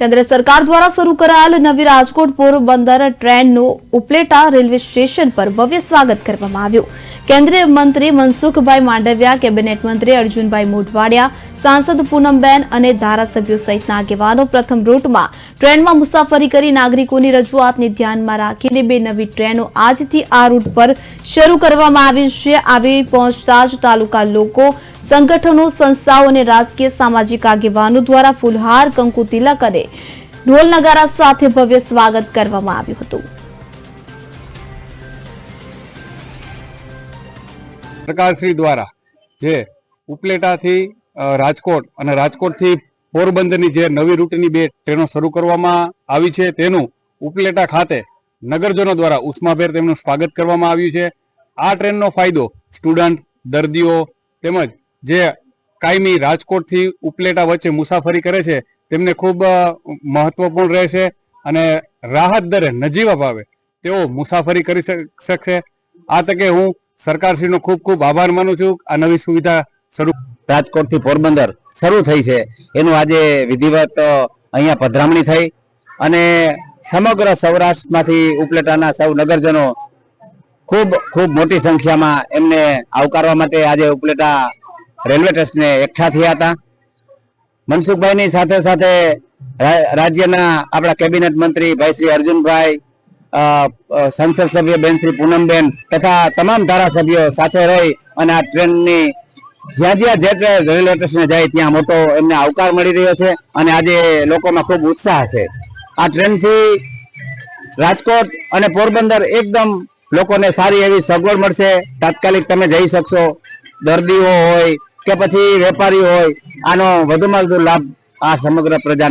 કેન્દ્ર સરકાર દ્વારા શરૂ કરાયેલ નવી રાજકોટ પોરબંદર ટ્રેનનું ઉપલેટા રેલવે સ્ટેશન પર ભવ્ય સ્વાગત કરવામાં આવ્યું. કેન્દ્રીય મંત્રી મનસુખભાઈ માંડવિયા, કેબિનેટ મંત્રી અર્જુનભાઈ મોઢવાડિયા, સાંસદ પૂનમબેન અને ધારાસભ્યો સહિતના આગેવાનો પ્રથમ રૂટમાં ટ્રેનમાં મુસાફરી કરી નાગરિકોની રજૂઆતને ધ્યાનમાં રાખીને બે નવી ટ્રેનો આજથી આ રૂટ પર શરૂ કરવામાં આવી છે. આવી પહોંચતા જ તાલુકા લોકો સંગઠનો, સંસ્થાઓ અને રાજકીય સામાજિક આગેવાનો દ્વારા ફૂલહાર કંકુ તિલક અને ઢોલ નગારા સાથે ભવ્ય સ્વાગત કરવામાં આવ્યું હતું. સરકારશ્રી દ્વારા જે ઉપલેટાથી રાજકોટ અને રાજકોટથી પોરબંદરની જે નવી રૂટની બે ટ્રેનો શરૂ કરવામાં આવી છે, તેનું ઉપલેટા ખાતે નગરજનો દ્વારા ઉષ્માભેર તેમનું સ્વાગત કરવામાં આવ્યું છે. આ ટ્રેનનો ફાયદો સ્ટુડન્ટ, દર્દીઓ તેમજ જે કાયમી રાજકોટથી ઉપલેટા વચ્ચે મુસાફરી કરે છે, તેમને ખૂબ મહત્વપૂર્ણ રહેશે અને રાહત દરે નજીવા ભાવે તેઓ મુસાફરી કરી શક- શકશે. આ તકે હું સરકારશ્રીનો ખૂબ ખૂબ આભાર માનું છું. આ નવી સુવિધા શરૂ રાજકોટથી પોરબંદર શરૂ થઈ છે. એનું આજે વિધિવત અહીંયા પધરામણી થઈ અને સમગ્ર સૌરાષ્ટ્રમાંથી ઉપલેટાના સૌ નગરજનો ખૂબ ખૂબ મોટી સંખ્યામાં એમને આવકારવા માટે આજે ઉપલેટા રેલવે ટ્રસ્ટને એકઠા થયા હતા. મનસુખભાઈની સાથે સાથે રાજ્યના આપણા કેબિનેટ મંત્રી ભાઈ શ્રી અર્જુનભાઈ સંસદ સભ્ય બેન શ્રી પૂનમબેન તથા તમામ ધારાસભ્યો સાથે રહી અને આ ટ્રેનની જ્યાં જ્યાં જે રેલવે સ્ટેશને જાય ત્યાં મોટો એમને આવકાર મળી રહ્યો છે અને આજે લોકોમાં ખૂબ ઉત્સાહ છે. આ ટ્રેનથી રાજકોટ અને પોરબંદર એકદમ લોકોને સારી એવી સગવડ મળશે. તાત્કાલિક તમે જઈ શકશો. દર્દીઓ હોય કે પછી વેપારીઓ હોય આનો વધુમાં વધુ લાભ આ સમગ્ર પ્રજા